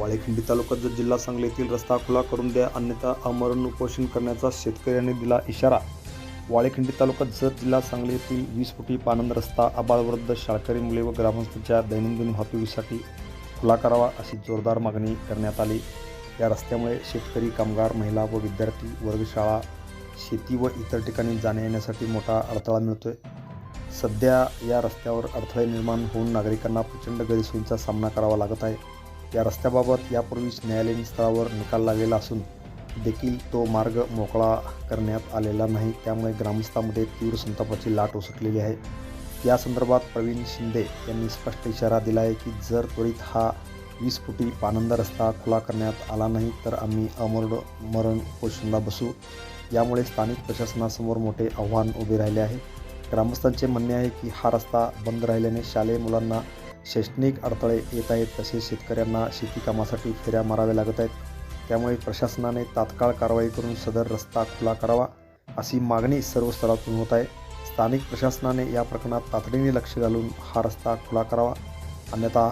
वाळेखिंडी तालुक्यात जर जिल्हा सांगली येथील रस्ता खुला करून द्या अन्यथा आमरण उपोषण करण्याचा शेतकऱ्यांनी दिला इशारा. वाळेखिंडी तालुक्यात जत जिल्हा सांगली येथील वीस फुटी पानंद रस्ता आबाळवृद्ध शाळकरी मुले व ग्रामस्थांच्या दैनंदिन वाहतुकीसाठी खुला करावा अशी जोरदार मागणी करण्यात आली. या रस्त्यामुळे शेतकरी कामगार महिला व विद्यार्थी वर्गशाळा शेती व इतर ठिकाणी जाण्या येण्यासाठी मोठा अडथळा मिळतोय. सध्या या रस्त्यावर अडथळे निर्माण होऊन नागरिकांना प्रचंड गैरसोयींचा सामना करावा लागत आहे. या रस्त्याबाबत यापूर्वीच न्यायालयीन स्तरावर निकाल लागलेला असून देखील तो मार्ग मोकळा करण्यात आलेला नाही. त्यामुळे ग्रामस्थांमध्ये तीव्र संतापाची लाट उसटलेली आहे. या संदर्भात प्रवीण शिंदे यांनी स्पष्ट इशारा दिला आहे की जर त्वरित हा वीस फुटी पानंद रस्ता खुला करण्यात आला नाही तर आम्ही अमरण मरण उपोषणाला बसू. यामुळे स्थानिक प्रशासनासमोर मोठे आव्हान उभे राहिले आहे. ग्रामस्थांचे म्हणणे आहे की हा रस्ता बंद राहिल्याने शालेय मुलांना शैक्षणिक अडथळे येत आहेत तसेच शेतकऱ्यांना शेतीकामासाठी फेऱ्या माराव्या लागत आहेत. त्यामुळे प्रशासनाने तात्काळ कारवाई करून सदर रस्ता खुला करावा अशी मागणी सर्व स्तरातून होत आहे. स्थानिक प्रशासनाने या प्रकरणात तातडीने लक्ष घालून हा रस्ता खुला करावा. अन्यथा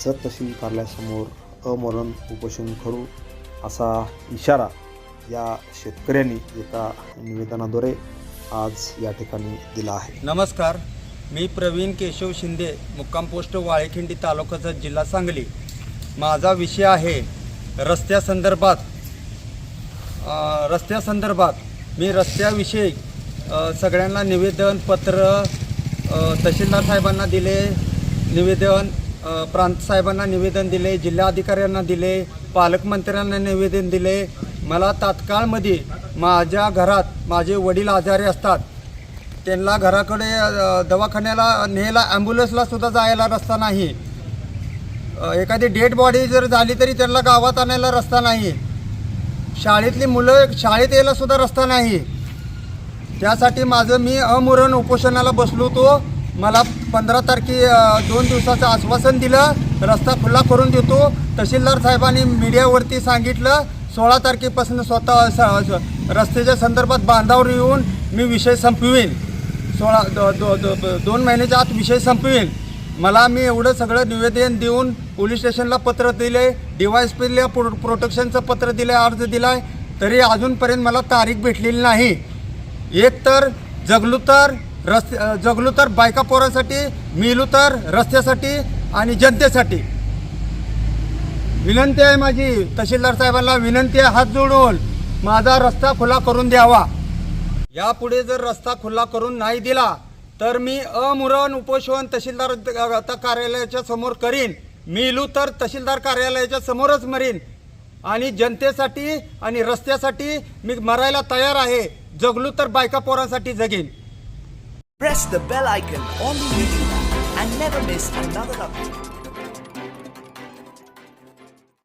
जत तहसील कार्यालयासमोर अमरण उपोषण करू असा इशारा या शेतकऱ्यांनी एका निवेदनाद्वारे आज या ठिकाणी दिला आहे. नमस्कार. मी प्रवीण केशव शिंदे मुक्काम पोस्ट वाळेखिंडी तालुक्याचा जिल्हा सांगली. माझा विषय आहे रस्त्यासंदर्भात. रस्त्यासंदर्भात मी रस्त्याविषयी सगळ्यांना निवेदन पत्र तहसीलदार साहेबांना दिले निवेदन प्रांत साहेबांना निवेदन दिले जिल्हाधिकाऱ्यांना दिले पालकमंत्र्यांना निवेदन दिले. मला तात्काळमध्ये माझ्या घरात माझे वडील आजारी असतात. त्यांना घराकडे दवाखान्याला न्यायला ॲम्ब्युलन्सला सुद्धा जायला रस्ता नाही. एखादी डेड बॉडी जर झाली तरी त्यांना गावात आणायला रस्ता नाही. शाळेतली मुलं शाळेत यायला सुद्धा रस्ता नाही. त्यासाठी माझं मी अमुरण उपोषणाला बसलो होतो. मला पंधरा तारखे दोन दिवसाचं आश्वासन दिलं रस्ता खुला करून देतो. तहसीलदार साहेबांनी मीडियावरती सांगितलं सोळा तारखेपासून स्वतः स- रस्त्याच्या संदर्भात बांधावर येऊन मी विषय संपवेन. सोळा दो, दो, दो, दोन महिन्याच्या आत विषय संपवेल. मला मी एवढं सगळं निवेदन देऊन पोलीस स्टेशनला पत्र दिले आहे डिवायस एस प्रो प्रोटेक्शनचं पत्र दिलं अर्ज दिला आहे तरी अजूनपर्यंत मला तारीख भेटलेली नाही. एक तर जगलो तर रस्ते जगलो तर बायका पोरासाठी मिलू तर रस्त्यासाठी आणि जनतेसाठी. विनंती आहे माझी तहसीलदार साहेबांना विनंती आहे हात जोडून माझा रस्ता खुला करून द्यावा. यापुढे जर रस्ता खुला करून नाही दिला तर मी अमुरण उपोषण तहसीलदार आता कार्यालयाच्या समोर करीन. मिलू तर तहसीलदार कार्यालयाच्या समोरच मरीन. आणि जनतेसाठी आणि रस्त्यासाठी मी मरायला तयार आहे. जगलू तर बायका पोरांसाठी जगीन. Press the bell icon on YouTube and never miss another update.